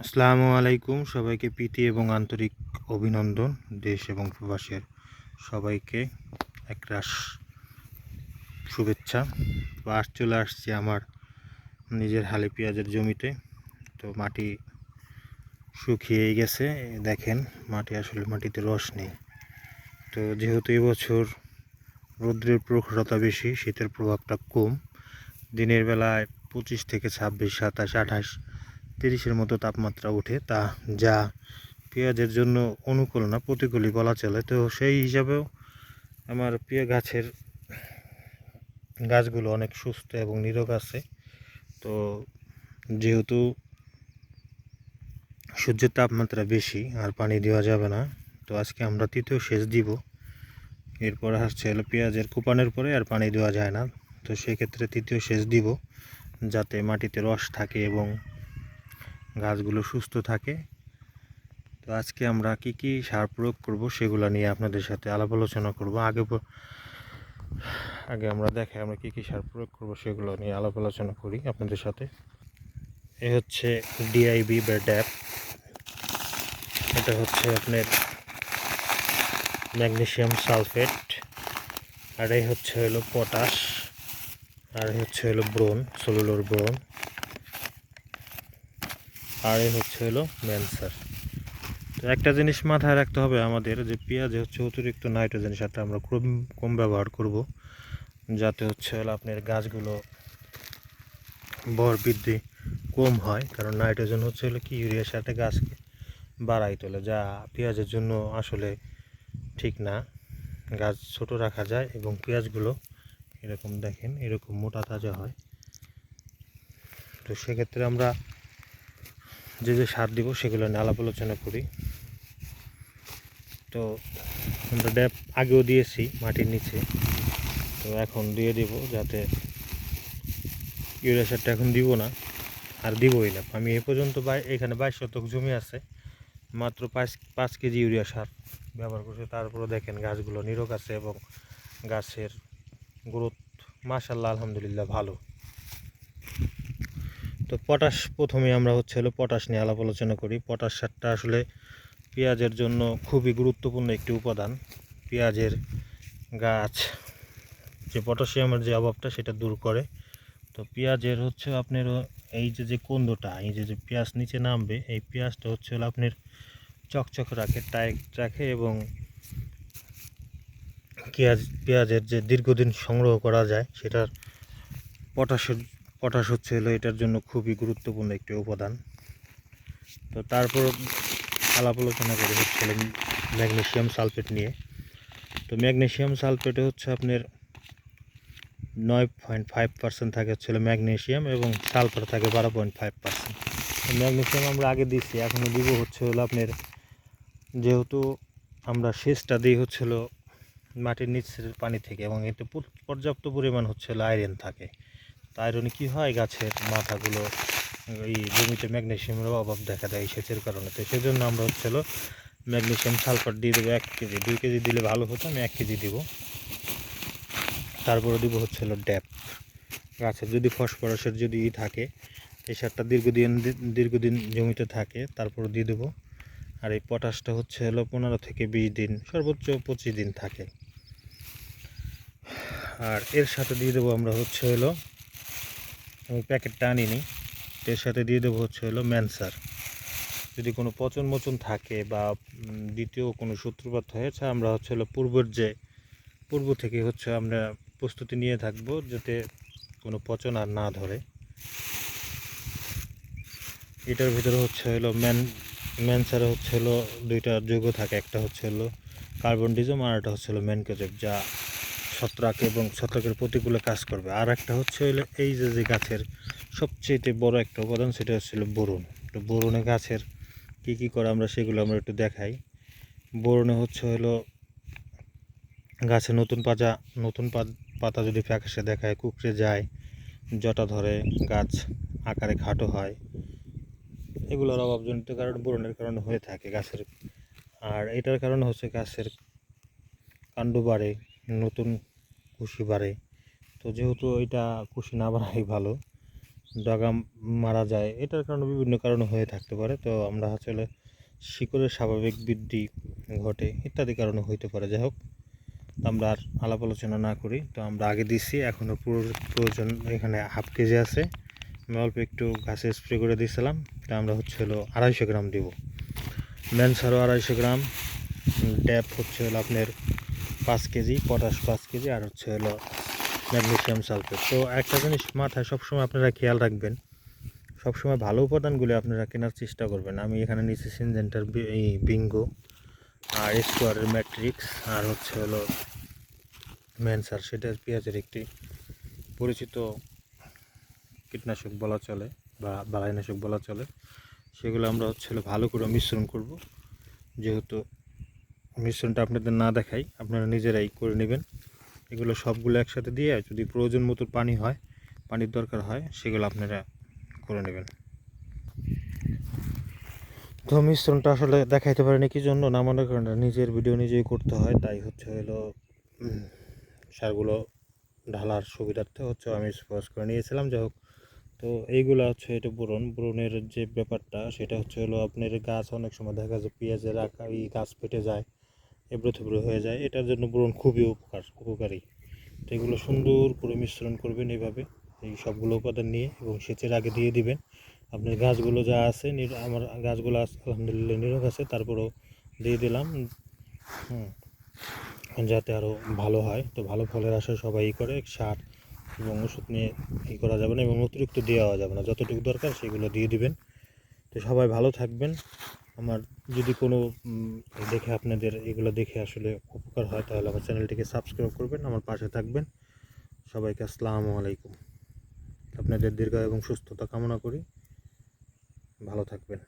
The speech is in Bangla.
আসসালামু আলাইকুম সবাইকে প্রীতি এবং আন্তরিক অভিনন্দন, দেশ এবং প্রবাসের সবাইকে এক একরাশ শুভেচ্ছা। তো আজ চলে আসছি আমার নিজের হালি পেঁয়াজের জমিতে। তো মাটি শুকিয়েই গেছে, দেখেন মাটি আসলে মাটিতে রস নেই। তো যেহেতু এবছর রৌদ্রের প্রখরতা বেশি, শীতের প্রভাবটা কম, দিনের বেলায় পঁচিশ থেকে ছাব্বিশ, সাতাশ, আঠাশ তিরিশের মতো তাপমাত্রা ওঠে, তা যা পেঁয়াজের জন্য অনুকূল না, প্রতিকূলই বলা চলে। তো সেই হিসাবেও আমার পেঁয়া গাছের গাছগুলো অনেক সুস্থ এবং নিরোগ আছে। তো যেহেতু সূর্যের তাপমাত্রা বেশি আর পানি দেওয়া যাবে না, তো আজকে আমরা তৃতীয় সেচ দিব। এরপর আসছে হলো পেঁয়াজের কোপানের পরে আর পানি দেওয়া যায় না। তো সেক্ষেত্রে তৃতীয় সেচ দিব, যাতে মাটিতে রস থাকে এবং গাছগুলো সুস্থ থাকে। তো আজকে আমরা কি কি সার প্রয়োগ করব সেগুলো নিয়ে আপনাদের সাথে আলাপ আলোচনা করব। আগে আগে আমরা দেখাই আমরা কি কি সার প্রয়োগ করব সেগুলো নিয়ে আলাপ আলোচনা করি আপনাদের সাথে। এ হচ্ছে ডিআইবি বা ড্যাপ এটা হচ্ছে আপনার ম্যাগনেসিয়াম সালফেট। আর এই হচ্ছে হলো পটাশ। আর হচ্ছে হলো ব্রোন সেলুলোর ব্রোন আর এই হচ্ছে হলো ম্যানসার তো একটা জিনিস মাথায় রাখতে হবে আমাদের যে পেঁয়াজে হচ্ছে অতিরিক্ত নাইট্রোজেন সারটা আমরা কম কম ব্যবহার করব, যাতে হচ্ছে হলো আপনার গাছগুলো বর বৃদ্ধি কম হয়। কারণ নাইট্রোজেন হচ্ছে হলো কি ইউরিয়া সারটা গাছকে বাড়াই তোলে, যা পেঁয়াজের জন্য আসলে ঠিক না। গাছ ছোট রাখা যায় এবং পেঁয়াজগুলো এরকম দেখেন, এরকম মোটা তাজা হয়। তো সেক্ষেত্রে আমরা যে যে সার দিব সেগুলো নিয়ে আলাপ আলোচনা করি। তো আমরা ড্যাপ আগেও দিয়েছি মাটির নিচে। তো এখন দিয়ে দিব যাতে ইউরিয়া সারটা এখন দিব না, আর দিবই না। আমি এ পর্যন্ত এখানে বাইশ শতক জমি আছে, মাত্র পাঁচ পাঁচ কেজি ইউরিয়া সার ব্যবহার করছি। তারপরে দেখেন গাছগুলো নিরোগ আছে এবং গাছের গ্রোথ মাশাল্লাহ আলহামদুলিল্লাহ ভালো। তো পটাশ প্রথমে আমরা হচ্ছে হলো পটাশ নিয়ে আলাপ আলোচনা করি। পটাশ সারটা আসলে পেঁয়াজের জন্য খুবই গুরুত্বপূর্ণ একটি উপাদান। পেঁয়াজের গাছ, যে পটাশিয়ামের যে অভাবটা সেটা দূর করে। তো পেঁয়াজের হচ্ছে আপনার এই যে যে কন্দটা, এই যে যে পেঁয়াজ নিচে নামবে, এই পেঁয়াজটা হচ্ছে হলো আপনার চকচক রাখে, টাইট রাখে এবং পেঁয়াজ, পেঁয়াজের যে দীর্ঘদিন সংগ্রহ করা যায়, সেটার পটাশের পটাশ হচ্ছে হলো এটার জন্য খুবই গুরুত্বপূর্ণ একটি উপাদান। তো তারপর আলাপ আলোচনা করে হচ্ছে হলো ম্যাগনেসিয়াম সালফেট নিয়ে। তো ম্যাগনেশিয়াম সালফেটে হচ্ছে আপনার নয় পয়েন্ট ফাইভ পার্সেন্ট থাকে হচ্ছে হলো ম্যাগনেসিয়াম এবং সালফার থাকে বারো পয়েন্ট ফাইভ পার্সেন্ট। ম্যাগনেশিয়াম আমরা আগে দিচ্ছি এখনও দিব হচ্ছে হলো আপনার যেহেতু আমরা সেচটা দিই হচ্ছে হলো মাটির নিচের পানি থেকে এবং এতে পর্যাপ্ত পরিমাণ হচ্ছে আয়রন থাকে। আয়রনে কী হয়, গাছের মাথাগুলো এই জমিতে ম্যাগনেসিয়ামের অভাব দেখা দেয় সেচের কারণে। তো সেজন্য আমরা হচ্ছে হলো ম্যাগনেসিয়াম সালফার দিয়ে দেবো এক কেজি। দুই কেজি দিলে ভালো হতো, আমি এক কেজি দিব। তারপরে দিব হচ্ছে হলো ড্যাপ। গাছের যদি ফসফরাসের যদি ই থাকে, এই সারটা দীর্ঘদিন দীর্ঘদিন জমিতে থাকে, তারপর দিয়ে দেবো। আর এই পটাশটা হচ্ছে হলো পনেরো থেকে বিশ দিন, সর্বোচ্চ পঁচিশ দিন থাকে। আর এর সাথে দিয়ে দেবো আমরা হচ্ছে হলো আমি প্যাকেটটা আনিনি। এর সাথে দিয়ে দেবো হচ্ছে হলো ম্যানসার। যদি কোনো পচন মচন থাকে বা দ্বিতীয় কোনো সূত্রপাত হয়েছে আমরা হচ্ছে হলো পূর্বের যে, পূর্ব থেকে হচ্ছে আমরা প্রস্তুতি নিয়ে থাকব যাতে কোনো পচন আর না ধরে। এটার ভিতরে হচ্ছে হলো ম্যান, ম্যানসারে হচ্ছে হলো দুইটা যৌগ থাকে। একটা হচ্ছে হলো কার্বন ডিজম আর একটা হচ্ছে হলো ম্যানকোজেব, যা ছত্রাক এবং ছত্রাকের প্রতিকূলে কাজ করবে। আর একটা হচ্ছে হলো এই যে যে গাছের সবচেয়ে বড় একটা উপাদান, সেটা হচ্ছে হলো বোরন। তো বোরনে গাছের কি কি করে আমরা সেগুলো আমরা একটু দেখাই। বোরনে হচ্ছে হলো গাছে নতুন পাতা নতুন পাতা যদি ফ্যাকাশে দেখায়, কুকড়ে যায়, জটা ধরে, গাছ আকারে খাটো হয়, এগুলোর অভাবজনিত কারণ বোরনের কারণে হয়ে থাকে গাছের। আর এটার কারণে হচ্ছে গাছের কাণ্ড বাড়ে নতুন কুশি বাড়ে। তো যেহেতু এটা কুশি না বাড়াই ভালো, ডগা মারা যায়, এটার কারণে বিভিন্ন কারণে হয়ে থাকতে পারে। তো আমরা আসলে শিকড়ের স্বাভাবিক বৃদ্ধি ঘটে ইত্যাদি কারণে হইতে পারে। যাই হোক আমরা আর আলাপ আলোচনা না করি। তো আমরা আগে দিচ্ছি এখনও পুরো প্রয়োজন এখানে হাফ কেজি আছে। আমি অল্প একটু গাছে স্প্রে করে দিয়েছিলাম তা আমরা হচ্ছে হলো আড়াইশো গ্রাম দিব। ম্যানসারও আড়াইশো গ্রাম, ড্যাপ হচ্ছে হলো আপনার পাঁচ কেজি, পটাশ পাঁচ কেজি আর হচ্ছে হলো ম্যাগনেসিয়াম সালফেট। তো একটা জিনিস মাথায় সবসময় আপনারা খেয়াল রাখবেন, সবসময় ভালো উপাদানগুলি আপনারা কেনার চেষ্টা করবেন। আমি এখানে নিচে সিনজেন্টার বিঙ্গো, আর স্কোয়ারের ম্যাট্রিক্স, আর হচ্ছে হলো ম্যানসার। সেটা পেঁয়াজের একটি পরিচিত কীটনাশক বলা চলে বা বালাইনাশক বলা চলে। সেগুলো আমরা হচ্ছে ভালো করে মিশ্রণ করব। যেহেতু মিশ্রণটা আপনাদের না দেখাই, আপনারা নিজেরাই করে নেবেন। এগুলো সবগুলো একসাথে দিয়ে যদি প্রয়োজন মতো পানি হয়, পানির দরকার হয়, সেগুলো আপনারা করে নেবেন। তো মিশ্রণটা আসলে দেখাইতে পারিনি কি জন্য? না মনে করেন নিজের ভিডিও নিজেই করতে হয়, তাই হচ্ছে হলো সারগুলো ঢালার সুবিধার্থে হচ্ছে আমি স্পর্শ করে নিয়েছিলাম। যাই হোক, তো এইগুলো হচ্ছে এটা বোরন। বোরনের যে ব্যাপারটা, সেটা হচ্ছে হলো আপনার গাছ অনেক সময় দেখা যায় পেঁয়াজের আকার, এই গাছ ফেটে যায়। এবড়ো থেবড়ো হয়ে যায়, এটার জন্য বোরন খুবই উপকার, উপকারী। তো এগুলো সুন্দর করে মিশ্রণ করবেন এইভাবে, এই সবগুলো উপাদান নিয়ে এবং সেচের আগে দিয়ে দিবেন। আপনার গাছগুলো যা আছে আমার গাছগুলো আলহামদুলিল্লাহ নিরোগ আছে, তারপরেও দিয়ে দিলাম। হুম, যাতে আরও ভালো হয়। তো ভালো ফলের আশায় সবাই করে, সার এবং ওষুধ নিয়ে ই করা যাবে না এবং অতিরিক্ত দেওয়া যাবে না। যতটুকু দরকার সেগুলো দিয়ে দিবেন। তো সবাই ভালো থাকবেন। আমার যদি কোনো দেখে আপনাদের এগুলো দেখে আসলে উপকার হয়, তাহলে আমার চ্যানেলটিকে সাবস্ক্রাইব করবেন, আমার পাশে থাকবেন। সবাইকে আসসালামু আলাইকুম। আপনাদের দীর্ঘ এবং সুস্থতা কামনা করি। ভালো থাকবেন।